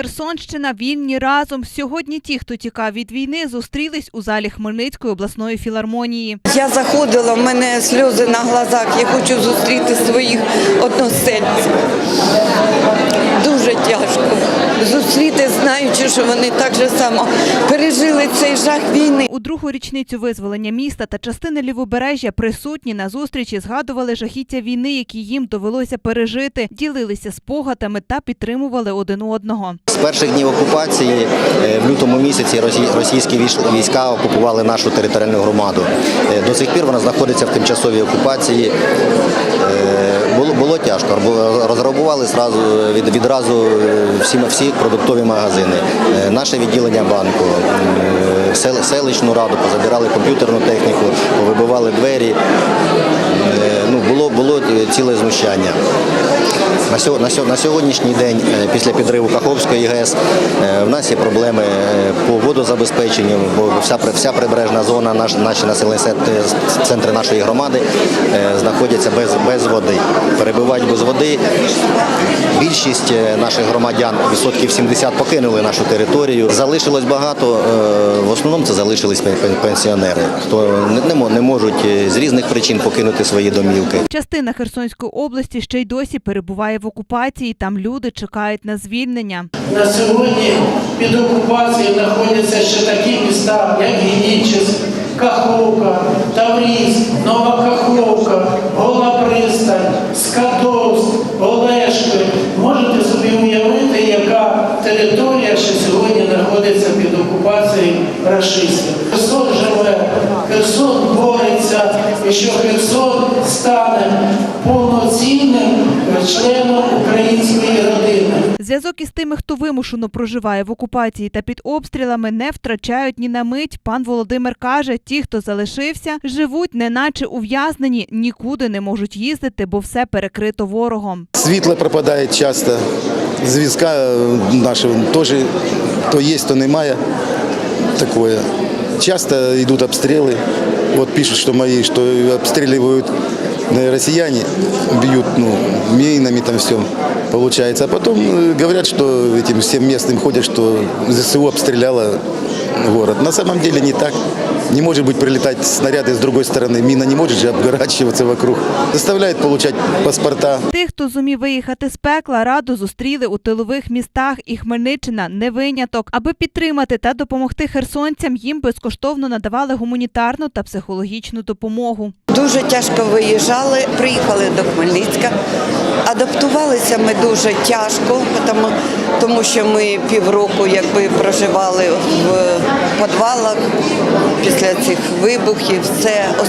Херсонщина вільні разом. Сьогодні ті, хто тікав від війни, зустрілись у залі Хмельницької обласної філармонії. Я заходила, в мене сльози на глазах. Я хочу зустріти своїх односельців. Дуже тяжко зустріти, знаючи, що вони так же само пережили цей жах війни. Другу річницю визволення міста та частини лівобережжя присутні на зустрічі згадували жахіття війни, які їм довелося пережити, ділилися спогадами та підтримували один одного. З перших днів окупації е, в лютому місяці росі- російські військ- війська окупували нашу територіальну громаду. Е, До сих пір вона знаходиться в тимчасовій окупації. Е, Було, було тяжко. Розграбували від, відразу всі, всі продуктові магазини, наше відділення банку, е, селищну раду, позабирали комп'ютерну техніку, повибивали двері. Е, було, було ціле знущання. На, сьо- на, сьо- на сьогоднішній день, е, після підриву Каховської ГЕС, е, в нас є проблеми е, по водозабезпеченню, бо вся, вся прибережна зона, наш, наші населені центри нашої громади е, знаходяться без, без води. Перебувають без води. Більшість е, наших громадян, відсотків 70, покинули нашу територію. Залишилось багато, е, в основному це залишились пен- пен- пенсіонери, хто не, можуть е, з різних причин покинути свої домівки. Частина Херсонської області ще й досі перебуває в окупації. Там люди чекають на звільнення. На сьогодні під окупацією знаходяться ще такі міста, як Генічес, Каховка, Таврійськ, Нова Каховка, Гола Пристань, Скадовськ, Олешки. Можете собі уявити, яка територія ще сьогодні знаходиться під окупацією рашистів. Херсон живе, Херсон бореться, і що Херсон стане повноцінним членом української родини. Зв'язок із тими, хто вимушено проживає в окупації та під обстрілами, не втрачають ні на мить. Пан Володимир каже, ті, хто залишився, живуть неначе ув'язнені, нікуди не можуть їздити, бо все перекрито ворогом. Світло пропадає часто, зв'язка е, нашого теж то є, то немає. Такое. Часто йдуть обстріли Вот пишут, что мои, что обстреливают э, россияне, бьют ну, минами там все получается. А потом э, говорят, что этим всем местным ходят, что ЗСУ обстреляла город. На самом деле не так. Не может быть прилетать снаряды с другой стороны. Мина не может же обгорачиваться вокруг. Заставляют получать паспорта. Тих, хто зумів виїхати з пекла, раду зустріли у тилових містах, і Хмельниччина не виняток. Аби підтримати та допомогти херсонцям, їм безкоштовно надавали гуманітарну та психологічну допомогу. Дуже тяжко виїжджали, приїхали до Хмельницька. Адаптувалися ми дуже тяжко, тому, тому що ми півроку якби проживали в підвалах після цих вибухів. Ос-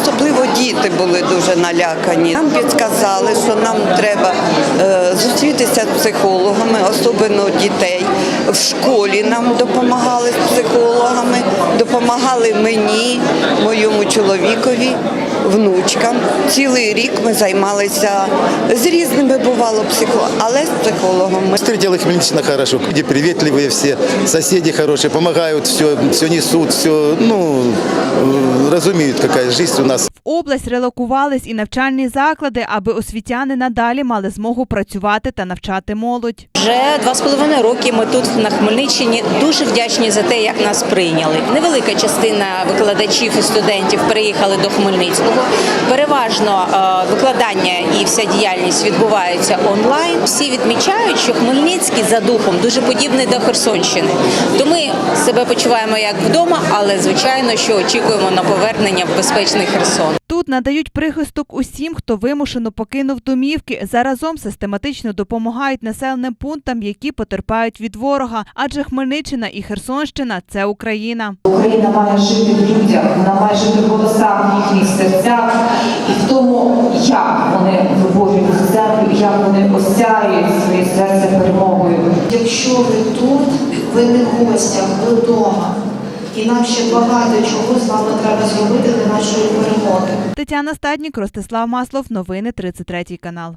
особливо діти були дуже налякані. Нам підказали, що нам треба е, зустрітися з психологами, особливо дітей. В школі нам допомагали з психологами, допомагали мені, моєму чоловікові, внучкам. Цілий рік ми займалися з різними бувало психологами, але з психологами. Ми их Хмельниччина хорошо. Люди привітливі всі, сусіди хороші, допомагають, все, все несуть, все, ну, розуміють, яка життя жизнь у нас. В область релокувались і навчальні заклади, аби освітяни надалі мали змогу працювати та навчати молодь. Вже два з половиною роки ми тут на Хмельниччині дуже вдячні за те, як нас прийняли. Невелика частина викладачів і студентів переїхали до Хмельницького. Переважно е, викладання і вся діяльність відбувається онлайн. Всі відмічають, що Хмельницький за духом дуже подібний до Херсонщини. То ми себе почуваємо як вдома, але звичайно, що очікуємо на повернення в безпечний Херсон. Надають прихисток усім, хто вимушено покинув домівки. Заразом систематично допомагають населеним пунктам, які потерпають від ворога. Адже Хмельниччина і Херсонщина це Україна. Україна має жити в людях, вона має жити в голосах, в їхніх серцях і в тому, як вони виборюють землю, як вони осяють своє серце перемогою. Якщо ви тут, ви не в гостях, ви вдома. І нам ще багато чого з вами треба зробити для нашої перемоги. Тетяна Стаднік, Ростислав Маслов. Новини 33 канал.